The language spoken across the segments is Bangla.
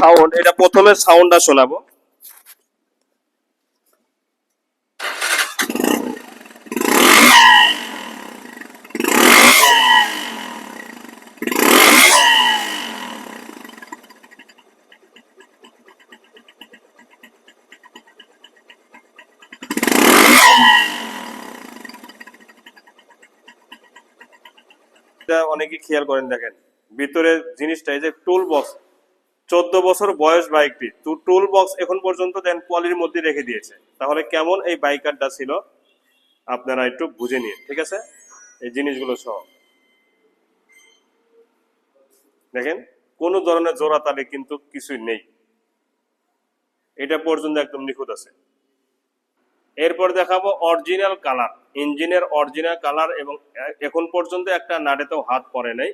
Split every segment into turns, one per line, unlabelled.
সাউন্ড, এটা প্রথমে সাউন্ডটা শোনাবো। অনেকে খেয়াল করেন দেখেন ভিতরে জিনিসটা এই যে টুল বক্স চোদ্দ বছর বয়স বাইকটি। টুল বক্স এখন পর্যন্ত দেন পলির মধ্যে রেখে দিয়েছে। তাহলে কেমন এই বাইকারটা ছিল? আপনারা একটু বুঝে নিন, ঠিক আছে? এই জিনিসগুলো সহ। দেখেন, কোন ধরনের জোড়া তালে কিন্তু কিছুই নেই। এটা পর্যন্ত একদম নিখুঁত আছে। এরপর দেখাবো অরিজিনাল কালার ইঞ্জিনের অরিজিনাল কালার এবং এখন পর্যন্ত একটা নাটেতেও হাত পড়ে নাই।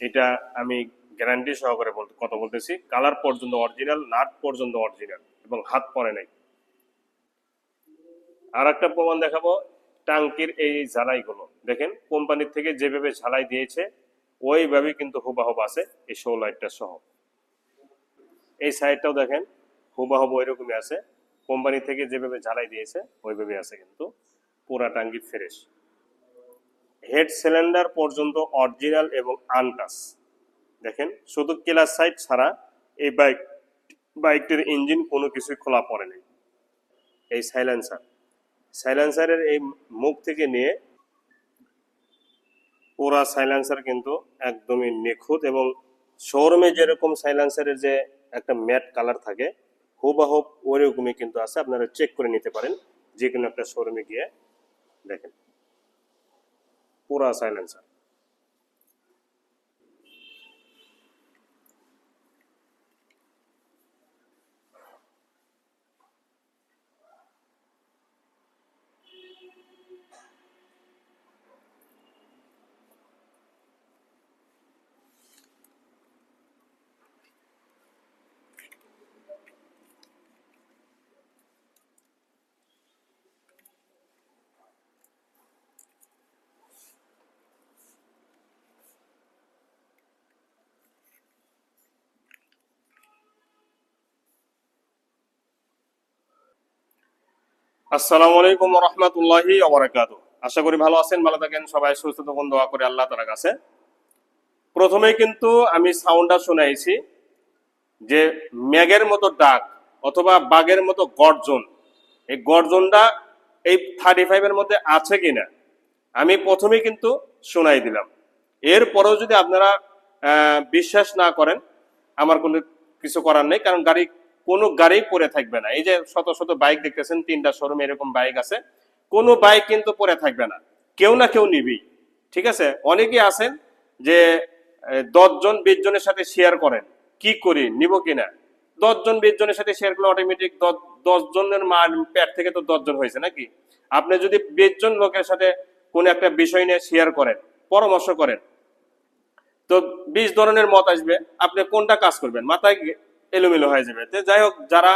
এটা আমি গ্যারান্টি সহকারে বলতে কথা বলতেছি। কালার পর্যন্ত অরিজিনাল, নাট পর্যন্ত অরিজিনাল এবং হাত পরে নাই। আর একটা প্রমাণ দেখাবো, টাঙ্কির এই ঝালাইগুলো। দেখেন কোম্পানির থেকে যেভাবে ঝালাই দিয়েছে ওইভাবে কিন্তু হুবাহুব আছে এই শো লাইটটা সহ। এই সাইডটাও দেখেন হুবাহুব ওইরকমই আছে। কোম্পানি থেকে যেভাবে ঝালাই দিয়েছে ওইভাবে আছে কিন্তু পুরা টাঙ্গি ফ্রেশ হেড সিলিন্ডার পর্যন্ত অরিজিনাল এবং আনটাস দেখেন, শুধু কেলার সাইড ছাড়া এই বাইক বাইকটির ইঞ্জিন কোনো কিছুই খোলা পড়ে পড়েনি এই সাইলেন্সার সাইলেন্সারের এই মুখ থেকে নিয়ে পুরা সাইলেন্সার কিন্তু একদমই নিখুঁত এবং শোরুমে যেরকম সাইলেন্সারের যে একটা ম্যাট কালার থাকে হুবাহুব ওইরকমই কিন্তু আছে, আপনারা চেক করে নিতে পারেন যে কোনো একটা শোরুমে গিয়ে দেখেন। পুরা সাইলেন্সার আসসালামু আলাইকুম রহমতুল্লাহি অবরাকাত আশা করি ভালো আছেন, ভালো থাকেন, সবাই সুস্থ থাকুন, দোয়া করে আল্লাহ তালার কাছে। প্রথমে কিন্তু আমি সাউন্ডটা শুনাইছি যে ম্যাগের মতো ডাক অথবা বাঘের মতো গর্জন। এই গর্জনটা এই থার্টি ফাইভের মধ্যে আছে কিনা, আমি প্রথমেই কিন্তু শোনাই দিলাম। এরপরেও যদি আপনারা বিশ্বাস না করেন, আমার কোনো কিছু করার নেই, কারণ গাড়ি কোনো গাড়ি পরে থাকবে না। এই যে শত শত বাইক দেখতেছেন, তিনটা শোরুম এরকম বাইক আছে। কোনো বাইক কিন্তু পরে থাকবে না। কেউ না কেউ নিবি ঠিক আছে? অনেকেই আছেন যে দশজন বিশ জনের সাথে শেয়ার করেন। কি করি, নিব কিনা? দশ জন বিশ জনের সাথে শেয়ার করলে অটোমেটিক দশ জনের মা পেট থেকে তো দশ জন হয়েছে নাকি? আপনি যদি বিশ জন লোকের সাথে কোন একটা বিষয় নিয়ে শেয়ার করেন, পরামর্শ করেন, তো বিশ ধরনের মত আসবে। আপনি কোনটা কাজ করবেন? মাথায় এলোমেলো হয়ে যাবে। যাই হোক, যারা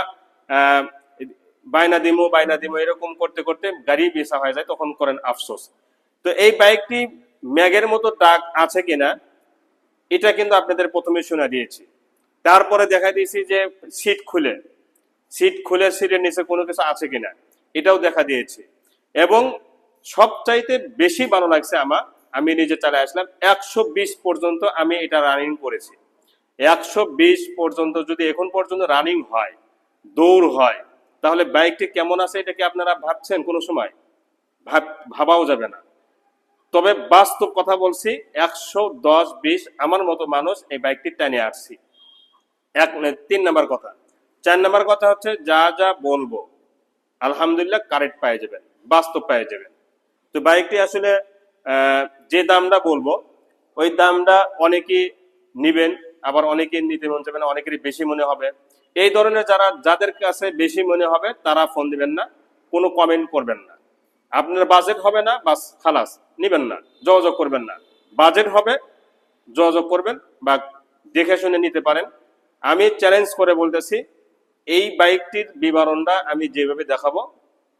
বায়না দিমো বায়না দিমো, এরকম করতে করতে গাড়ি বেচা হয়ে যায়, তখন করেন আফসোস। তো এই বাইকটি ম্যাগের মতো ডাক আছে কিনা, এটা কিন্তু আপনাদের প্রথমে শোনা দিয়েছি। তারপরে দেখা দিয়েছি যে সিট খুলে সিট খুলে সিটের নিচে কোনো কিছু আছে কিনা, এটাও দেখা দিয়েছি। এবং সবচাইতে বেশি ভালো লাগছে আমার, আমি নিজে চালে আসলাম, একশো বিশ পর্যন্ত আমি এটা রানিং করেছি। একশো বিশ পর্যন্ত যদি এখন পর্যন্ত রানিং হয়, দৌড় হয়, তাহলে বাইকটি কেমন আছে এটা কি আপনারা ভাবছেন কোনো সময়? ভাব- ভাবাও যাবে না। তবে বাস্তব কথা বলছি, একশো দশ বিশ আমার মতো মানুষ এই বাইকটি টানে আসছি এক তিন নাম্বার কথা। চার নাম্বার কথা হচ্ছে যা যা বলব, আলহামদুলিল্লাহ কারেক্ট পেয়ে যাবেন, বাস্তব পেয়ে যাবেন। তো বাইকটি আসলে যে দামটা বলব, ওই দামটা অনেকেই নিবেন আবার অনেকে নিতে মন চাবে না, অনেকেরই বেশি মনে হবে। এই ধরনের যারা, যাদের কাছে বেশি মনে হবে, তারা ফোন দিবেন না, কোনো কমেন্ট করবেন না। আপনার বাজেট হবে না, বাস খালাস, নিবেন না, যোগাযোগ করবেন না। বাজেট হবে, যোগাযোগ করবেন বা দেখে শুনে নিতে পারেন। আমি চ্যালেঞ্জ করে বলতেছি, এই বাইকটির বিবরণটা আমি যেভাবে দেখাবো,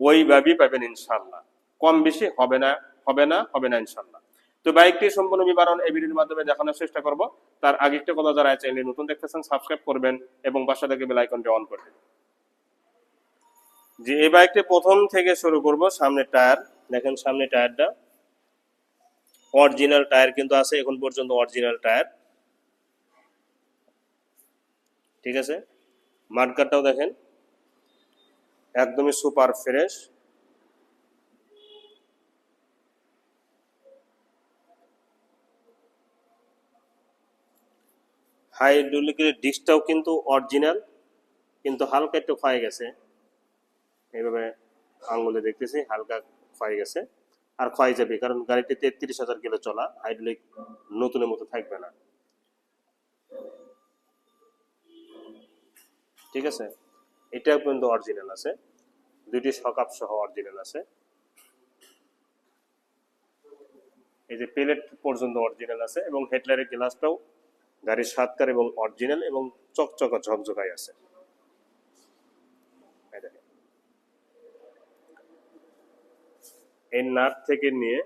ওইভাবেই পাবেন ইনশাল্লাহ কম বেশি হবে না হবে না হবে না ইনশাল্লাহ তো বাইকটি সম্পূর্ণ বিবরণ এই ভিডিওর মাধ্যমে দেখানোর চেষ্টা করব। তার আগে একটা কথা যারা চ্যানেলে নতুন দেখতেছেন সাবস্ক্রাইব করবেন এবং পাশে থেকে বেল আইকনটি অন করবেন যে এই বাইকটি প্রথম থেকে শুরু করব সামনের টায়ার। দেখেন সামনে টায়ারটা। অরিজিনাল টায়ার কিন্তু আছে, এখন পর্যন্ত অরিজিনাল টায়ার। ঠিক আছে? মার্কারটাও দেখেন। একদমই সুপার ফ্রেশ হাইড্রোলিকের ডিস্কটাও কিন্তু অরিজিনাল, কিন্তু হালকা একটু ক্ষয়ে গেছে। এইভাবে আঙ্গুলে দেখতেছি, হালকা ক্ষয়ে গেছে। আর ক্ষয় যাবে, কারণ গাড়িটি তেত্রিশ হাজার কিলো চলা হাইড্রোলিক নতুনের মতো থাকবে না। ঠিক আছে? এটাও কিন্তু অরিজিনাল আছে। দুইটি সকাপ সহ অরিজিনাল আছে। এই যে প্লেট পর্যন্ত অরিজিনাল আছে এবং হেডলাইটের গ্লাসটাও গাড়ির সাতকার এবং অরিজিনাল এবং চকচকা ঝকঝকাই আছে। এই নাট থেকে নিয়ে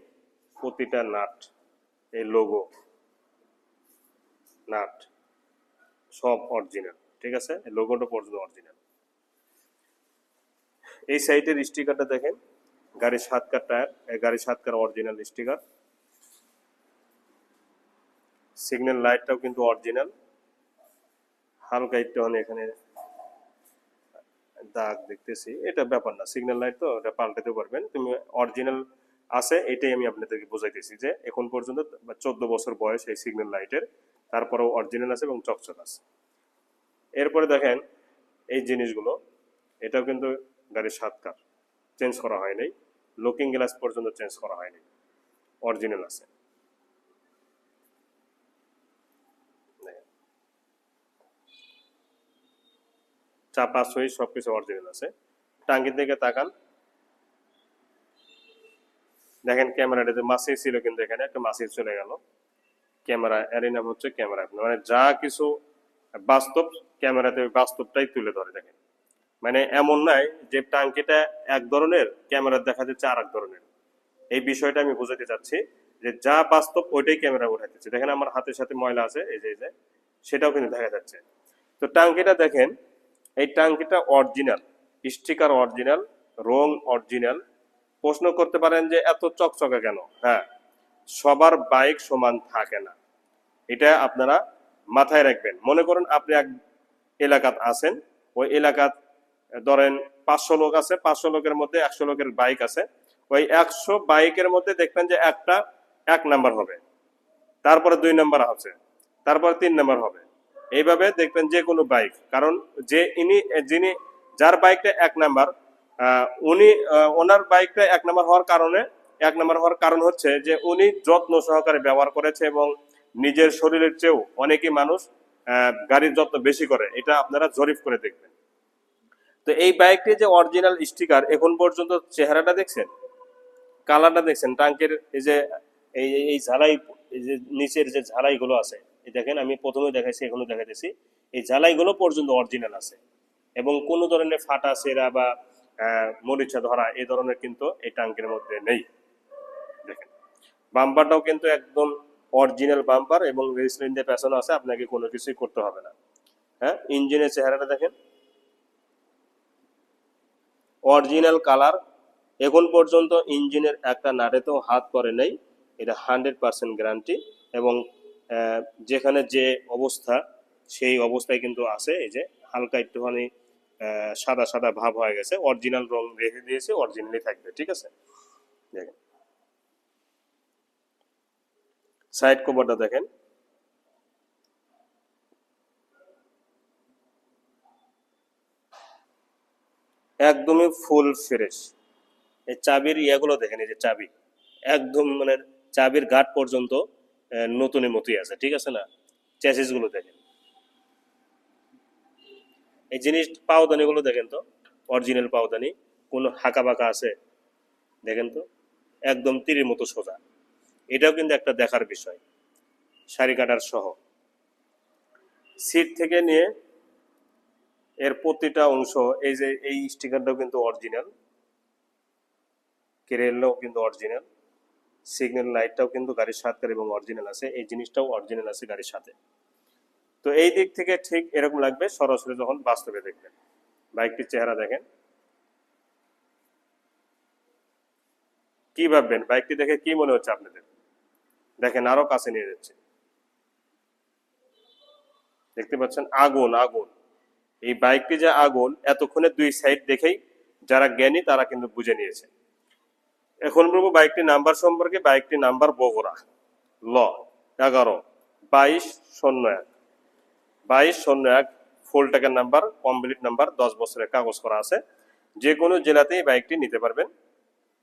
প্রতিটা নাট, এই লোগো নাট, সব অরিজিনাল, ঠিক আছে? এই লোগোটা পর্যন্ত অরিজিনাল। এই সাইডের স্টিকারটা দেখেন, গাড়ির সাতকার টায়ার গাড়ির সাতকার অরিজিনাল স্টিকার সিগন্যাল লাইটটাও কিন্তু অরিজিনাল হালকা একটুখানি এখানে দাগ দেখতেছি। এটা ব্যাপার না সিগন্যাল লাইট তো, এটা পাল্টাতে পারবেন। তুমি অরিজিনাল আছে, এটাই আমি আপনাদেরকে বোঝাইতেছি যে এখন পর্যন্ত চোদ্দ বছর বয়স এই সিগন্যাল লাইটের তারপরেও অরিজিনাল আছে এবং চকচক আছে। এরপরে দেখেন এই জিনিসগুলো, এটাও কিন্তু গাড়ির সাতকার। চেঞ্জ করা হয়নি লুকিং গ্লাস পর্যন্ত চেঞ্জ করা হয়নি অরিজিনাল আছে। চাপা সই সবকিছু অরিজিনাল আছে। টাঙ্গির দিকে তাকান। দেখেন ক্যামেরাটা, যে মাসি ছিল কিন্তু এখানে, একটা মাসি চলে গেল। ক্যামেরা নাম হচ্ছে ক্যামেরা। মানে যা কিছু বাস্তব, ক্যামেরাতে বাস্তবটাই তুলে ধরে, দেখেন। মানে এমন নাই যে টাঙ্কিটা এক ধরনের, ক্যামেরা দেখা যাচ্ছে আর এক ধরনের। এই বিষয়টা আমি বোঝাতে চাচ্ছি যে যা বাস্তব, ওইটাই ক্যামেরা উঠাইতেছে। দেখেন আমার হাতের সাথে ময়লা আছে, এই যে এই যে, সেটাও কিন্তু দেখা যাচ্ছে। তো টাঙ্কিটা দেখেন এই টাঙ্কিটা অরিজিনাল স্টিকার অরিজিনাল রং অরিজিনাল প্রশ্ন করতে পারেন যে এত চকচকে কেন? হ্যাঁ সবার বাইক সমান থাকে না। এটা আপনারা মাথায় রাখবেন। মনে করুন আপনি এক এলাকাত আছেন, ওই এলাকাত ধরেন পাঁচশো লোক আছে, পাঁচশো লোকের মধ্যে একশো লোকের বাইক আছে। ওই একশো বাইকের মধ্যে দেখবেন যে একটা এক নাম্বার হবে। তারপরে দুই নাম্বার আছে, তারপরে তিন নাম্বার হবে। এইভাবে দেখবেন যে কোনো বাইক কারণ যে ইনি, যিনি, যার বাইকটা এক নাম্বার উনি ওনার বাইকটা এক নাম্বার হওয়ার কারণে, এক নাম্বার হওয়ার কারণ হচ্ছে যে উনি যত্ন সহকারে ব্যবহার করেছে এবং নিজের শরীরের চেয়েও অনেকই মানুষ গাড়ির যত্ন বেশি করে। এটা আপনারা জরিফ করে দেখবেন। তো এই বাইকটি যে অরিজিনাল স্টিকার এখন পর্যন্ত চেহারাটা দেখছেন? কালারটা দেখছেন? টাঙ্কের এই যে এই ঝালাই, এই যে নিচের যে ঝালাইগুলো আছে এই দেখেন, আমি প্রথমে দেখাইছি, এখনও দেখাইতেছি। এই ঝালাইগুলো পর্যন্ত অরিজিনাল আছে। এবং কোনো ধরনের ফাটা সেরা বা মরিচা ধরা এই ধরনের কিন্তু এই টাঙ্কের মধ্যে নেই। দেখেন, বাম্পারটাও কিন্তু একদম অরিজিনাল বাম্পার এবং রেজিস্ট্রেশন দিয়ে পেছনে আছে, আপনাকে কোনো কিছুই করতে হবে না। হ্যাঁ ইঞ্জিনের চেহারাটা দেখেন। অরিজিনাল কালার এখন পর্যন্ত ইঞ্জিনের একটা নাটেতেও হাত পরে নেই। এটা হান্ড্রেড পার্সেন্ট গ্যারান্টি এবং যেখানে যে অবস্থা, সেই অবস্থায় কিন্তু আছে। এই যে হালকা একটুখানি সাদা সাদা ভাব হয়ে গেছে। অরিজিনাল রং রেখে দিয়েছে অরিজিনালি থাকবে, ঠিক আছে? দেখেন। সাইড কভারটা দেখেন। একদমই ফুল ফ্রেশ এই চাবির ইয়াগুলো দেখেন, এই যে চাবি। একদম মানে চাবির ঘাট পর্যন্ত নতুনের মতোই আছে, ঠিক আছে না? চ্যাসিসগুলো দেখেন। এই জিনিস পাওদানি গুলো দেখেন তো? অরিজিনাল পাওদানি, কোনো হাঁকা বাঁকা আছে? দেখেন তো? একদম তীরের মতো সোজা। এটাও কিন্তু একটা দেখার বিষয়, শাড়ি কাটার সহ। সিট থেকে নিয়ে এর প্রতিটা অংশ, এই যে এই স্টিকারটাও কিন্তু অরিজিনাল কেরেলও কিন্তু অরিজিনাল সিগন্যাল লাইটটাও কিন্তু গাড়ির সাথে এবং অরিজিনাল আছে, এই জিনিসটাও অরিজিনাল আছে গাড়ির সাথে। তো এই দিক থেকে ঠিক এরকম লাগবে, সরাসরি যখন বাস্তবে দেখবেন। বাইকটির চেহারা দেখেন। কি ভাববেন? বাইকটি দেখে কি মনে হচ্ছে আপনাদের? দেখেন আরও কাছে নিয়ে যাচ্ছে। দেখতে পাচ্ছেন আগুন আগুন। এই বাইকটি যে আগুন, এতক্ষণে দুই সাইড দেখেই যারা জ্ঞানী তারা কিন্তু বুঝে নিয়েছে। এখন বলব বাইকটির নাম্বার সম্পর্কে, বাইকটির নাম্বার বগুড়া। ল, এগারো, বাইশ, শূন্য এক। বাইশ, শূন্য এক, ফুল টাকার নাম্বার, কমপ্লিট নাম্বার, দশ বছরের কাগজ করা আছে। যে কোনো জেলাতেই বাইকটি নিতে পারবেন।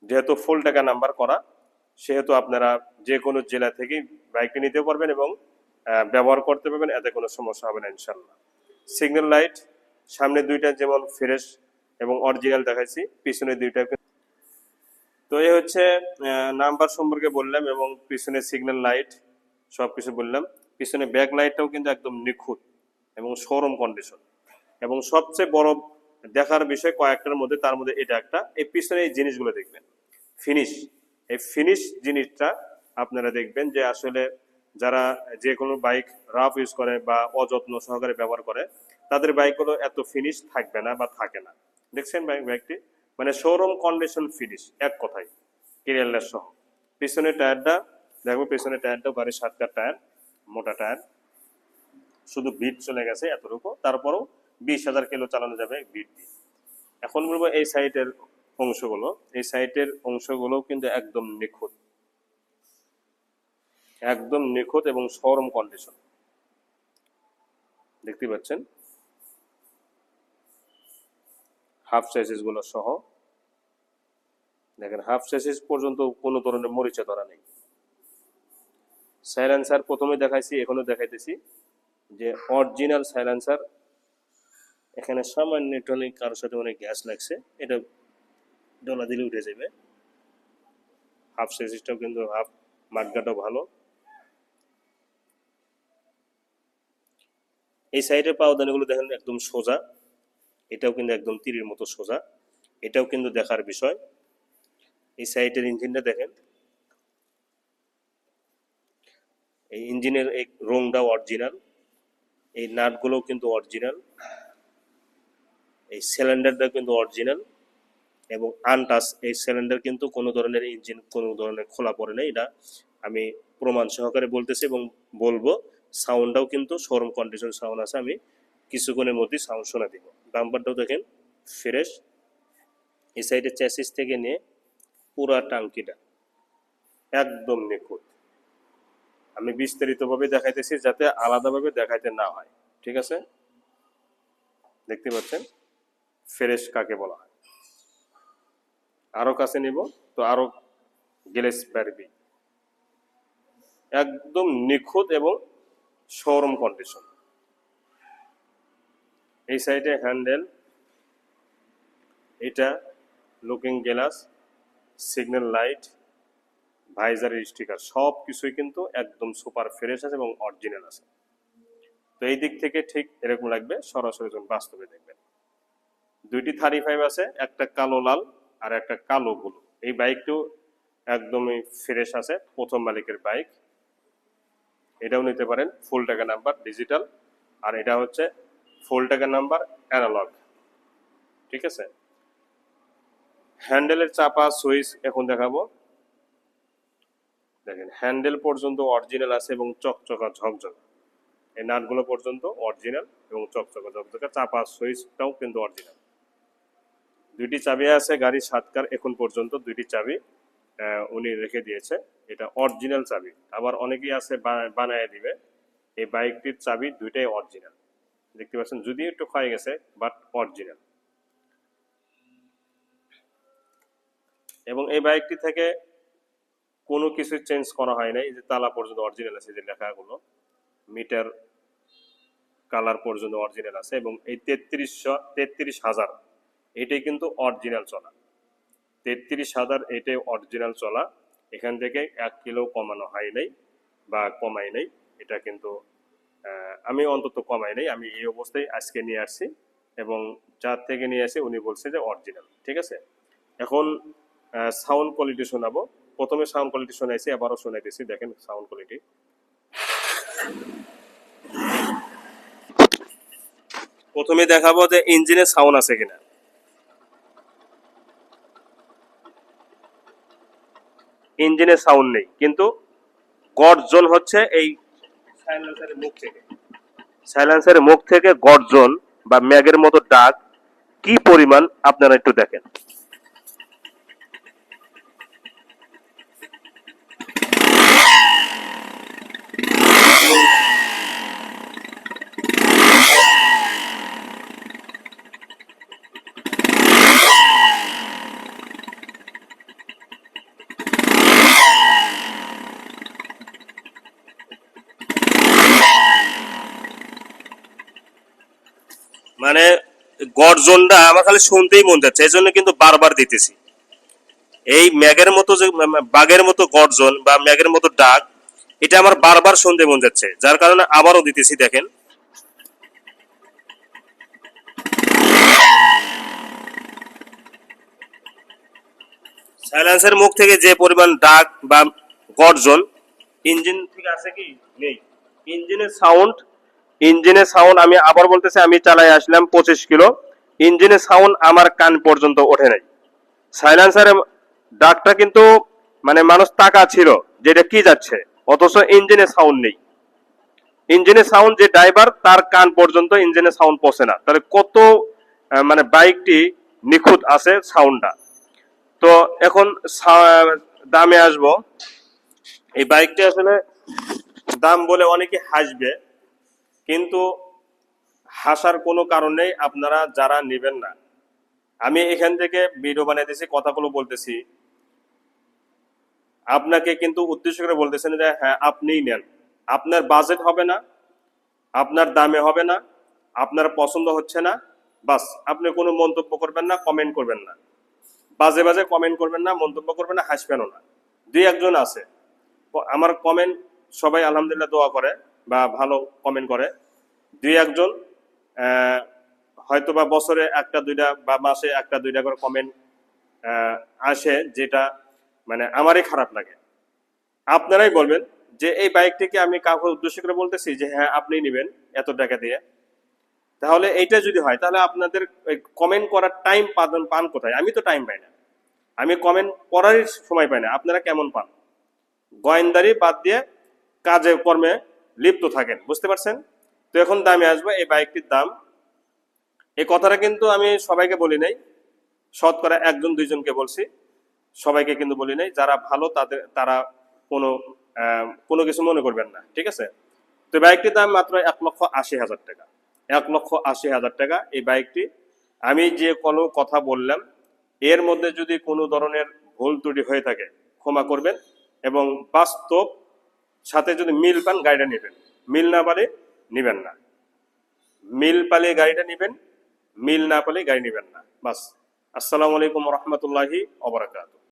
যেহেতু ফুল টাকা নাম্বার করা, সেহেতু আপনারা যে কোনো জেলা থেকেই বাইকটি নিতে পারবেন এবং ব্যবহার করতে পারবেন, এতে কোনো সমস্যা হবে না ইনশাল্লাহ সিগন্যাল লাইট, সামনে দুইটা যেমন ফ্রেশ এবং অরিজিনাল দেখাইছি, পিছনে দুইটা তো এই হচ্ছে নাম্বার সম্পর্কে বললাম এবং পিছনে সিগন্যাল লাইট সব কিছু বললাম। পিছনে ব্যাক লাইটটাও কিন্তু একদম নিখুঁত এবং শোরুম কন্ডিশন এবং সবচেয়ে বড় দেখার বিষয় কয়েকটার মধ্যে, তার মধ্যে এটা একটা। এই পিছনে এই জিনিসগুলো দেখবেন। ফিনিশ এই ফিনিশ জিনিসটা আপনারা দেখবেন যে আসলে যারা যে কোনো বাইক রাফ ইউজ করে বা অযত্ন সহকারে ব্যবহার করে, তাদের বাইকগুলো এত ফিনিশ থাকবে না বা থাকে না। দেখছেন বাইক বাইকটি মানে শোরুম কন্ডিশন ফিনিশ এক কথায় কেরিয়ারলেস সহ। পিছনের টায়ারটা দেখো পিছনের টায়ারটাও গাড়ির সাতকার টায়ার মোটা টায়ার শুধু বিট চলে গেছে এতটুকু, তারপরও বিশ হাজার কিলো চালানো যাবে বিট দিয়ে। এখন বলব এই সাইটের অংশগুলো, এই সাইটের অংশগুলো কিন্তু একদম নিখুঁত। একদম নিখুঁত এবং শোরুম কন্ডিশন দেখতে পাচ্ছেন? হাফ সাইজেসগুলো সহ। দেখেন হাফ সাইজেস পর্যন্ত কোনো ধরনের মরিচা ধরা নেই। সাইলেন্সার প্রথমে দেখাইছি, এখনও দেখাইতেছি যে অরিজিনাল সাইলেন্সার এখানে সামান্য টনিক কারোর সাথে অনেক গ্যাস লাগছে, এটা ডলা দিলে উঠে যাবে। হাফ সাইজটাও কিন্তু হাফ মাঠগাটাও ভালো। এই সাইডের পাওদানিগুলো দেখেন একদম সোজা। এটাও কিন্তু একদম তীরের মতো সোজা। এটাও কিন্তু দেখার বিষয়। এই সাইডের ইঞ্জিনটা দেখেন। এই ইঞ্জিনের এই রংটাও অরিজিনাল এই নাটগুলোও কিন্তু অরিজিনাল এই সিলিন্ডারটা কিন্তু অরিজিনাল এবং আনটাস এই সিলিন্ডার কিন্তু কোনো ধরনের ইঞ্জিন, কোনো ধরনের খোলা পড়ে নেই। এটা আমি প্রমাণ সহকারে বলতেছি এবং বলব সাউন্ডটাও কিন্তু শোরুম কন্ডিশন সাউন্ড আছে। আমি কিছুক্ষণের মধ্যেই সাউন্ড শোনা দিব। বাম্পারটাও দেখেন ফ্রেশ এই সাইডে চ্যাসিস থেকে নিয়ে পুরা টাঙ্কিটা একদম নিখুঁত। আমি বিস্তারিতভাবে দেখাইতেছি যাতে আলাদাভাবে দেখাইতে না হয়, ঠিক আছে? দেখতে পাচ্ছেন? ফ্রেশ কাকে বলা হয়। আরও কাছে নিব, তো আরও গ্লেস পারবি একদম নিখুঁত এবং শোরুম কন্ডিশন এই সাইডে হ্যান্ডেল, এটা লুকিং গ্লাস, সিগন্যাল লাইট, ভাইজারের স্টিকার সব কিছুই কিন্তু একদম সুপার ফ্রেশ আছে এবং অরিজিনাল আছে। তো এই দিক থেকে ঠিক এরকম লাগবে, সরাসরি যখন বাস্তবে দেখবেন। দুইটি থার্টি ফাইভ আছে, একটা কালো লাল আর একটা কালো ব্লু। এই বাইকটিও একদমই ফ্রেশ আছে, প্রথম মালিকের বাইক। এটাও নিতে পারেন, ফুল টাকা নাম্বার, ডিজিটাল। আর এটা হচ্ছে ফুল টাকা নাম্বার অ্যানালগ ঠিক আছে? হ্যান্ডেলের চাপা সুইচ এখন দেখাবো। দেখেন হ্যান্ডেল পর্যন্ত অরিজিনাল আছে এবং চকচকা, ঝকঝকা। এই নাটগুলো পর্যন্ত অরিজিনাল এবং চকচকা, ঝকঝকা, চাপা সুইচটাও কিন্তু অরিজিনাল দুইটি চাবি আছে গাড়ির সাতকার, এখন পর্যন্ত দুইটি চাবি উনি রেখে দিয়েছে। এটা অরিজিনাল চাবি। আবার অনেকেই আছে, বানায় দিবে। এই বাইকটির চাবি দুইটাই অরিজিনাল দেখতে পাচ্ছেন, যদিও একটু ক্ষয় গেছে বাট অরিজিনাল এবং এই বাইকটি থেকে কোনো কিছু চেঞ্জ করা হয় নাই যে তালা পর্যন্ত অরিজিনাল আছে যে লেখাগুলো মিটার কালার পর্যন্ত অরিজিনাল আছে, এবং এই তেত্রিশশো, তেত্রিশ হাজার, এটাই কিন্তু অরিজিনাল চলা। তেত্রিশ হাজার, এটাই অরিজিনাল চলা, এখান থেকে এক কিলো কমানো হয় নাই, বা কমাই নাই, এটা কিন্তু আমি অন্তত কমাই নাই, আমি এই অবস্থায় আজকে নিয়ে আসছি এবং যার থেকে নিয়ে আসি উনি বলছে যে অরিজিনাল ঠিক আছে? এখন সাউন্ড কোয়ালিটি শোনাবো। প্রথমে সাউন্ড কোয়ালিটি শোনাইছি আবারও শোনাইতেছি, দেখেন সাউন্ড কোয়ালিটি প্রথমে দেখাবো যে ইঞ্জিনের সাউন্ড আছে কিনা। ইঞ্জিনের সাউন্ড নেই, কিন্তু গর্জন হচ্ছে এই সাইলেন্সারের মুখ থেকে। গর্জন বা ম্যাগের মতো ডাক কি পরিমাণ আপনারা একটু দেখেন মানে গর্জনটা আমার খালি শুনতেই মন যাচ্ছে এই জন্য কিন্তু বারবার দিতেছি। এই ম্যাগের মতো যে বাঘের মতো গর্জন বা ম্যাগের মতো ডাক, এটা আমার বারবার শুনতে মন যাচ্ছে। যার কারণে আবারও দিতেছি, দেখেন। সাইলেন্সের মুখ থেকে যে পরিমাণ ডাক বা গর্জন, ইঞ্জিন থেকে আছে কি? নেই। ইঞ্জিনের সাউন্ড ইঞ্জিনের সাউন্ড আমি আবার বলতেছি, আমি চালাই আসলাম পঁচিশ কিলো। ইঞ্জিনের সাউন্ড আমার কান পর্যন্ত ওঠে নাই। সাইলেন্সারের ডাকটা কিন্তু মানে মানুষ টাকা ছিল যেটা কি যাচ্ছে, অথচ ইঞ্জিনের সাউন্ড নেই। ইঞ্জিনের সাউন্ড যে ড্রাইভার তার কান পর্যন্ত ইঞ্জিনের সাউন্ড পৌঁছে না। তাহলে কত মানে বাইকটি নিখুঁত আছে সাউন্ডটা তো এখন দামে আসব। এই বাইকটি আসলে দাম বলে অনেকে হাসবে। কিন্তু হাসার কোনো কারণ আপনারা যারা নেবেন না। আমি এখান থেকে ভিডিও বানাইতেছি কথাগুলো বলতেছি। আপনাকে কিন্তু উদ্দেশ্য করে বলতেছেন যে হ্যাঁ আপনিই নেন। আপনার বাজেট হবে না, আপনার দামে হবে না, আপনার পছন্দ হচ্ছে না, বাস, আপনি কোনো মন্তব্য করবেন না কমেন্ট করবেন না। বাজে বাজে কমেন্ট করবেন না, মন্তব্য করবেন না, হাসবেনও না। দুই একজন আছে। আমার কমেন্ট সবাই আলহামদুলিল্লাহ দোয়া করে। বা ভালো কমেন্ট করে। দুই একজন হয়তো বা বছরে একটা, দুইটা বা মাসে একটা, দুইটা করে কমেন্ট আসে যেটা মানে আমারই খারাপ লাগে। আপনারাই বলবেন যে এই বাইকটিকে আমি কাউকে উদ্দেশ্য করে বলতেছি যে হ্যাঁ আপনি নেবেন এত টাকা দিয়ে। তাহলে এইটা যদি হয়, তাহলে আপনাদের কমেন্ট করার টাইম পান পান কোথায়? আমি তো টাইম পাই না। আমি কমেন্ট করারই সময় পাই না। আপনারা কেমন পান? গোয়েন্দারি বাদ দিয়ে কাজে, কর্মে লিপ্ত থাকেন, বুঝতে পারছেন? তো এখন দামে আসবে, এই বাইকটির দাম। এই কথাটা কিন্তু আমি সবাইকে বলি নাই, শতকরা একজন, দুইজনকে বলছি। সবাইকে কিন্তু বলি নাই, যারা ভালো তাদের, তারা কোনো কোনো কিছু মনে করবেন না, ঠিক আছে? তো বাইকটির দাম মাত্র এক লক্ষ আশি হাজার টাকা। এক লক্ষ আশি হাজার টাকা এই বাইকটি। আমি যে কোনো কথা বললাম, এর মধ্যে যদি কোনো ধরনের ভুল ত্রুটি হয়ে থাকে, ক্ষমা করবেন এবং বাস্তব সাথে যদি মিল পান, গাড়িটা নেবেন। মিল না পালে নেবেন না। মিল পালে গাড়িটা নেবেন, মিল না পালে গাড়ি নেবেন না। বাস। আসসালামু আলাইকুম রহমতুল্লাহি অবরাকাতু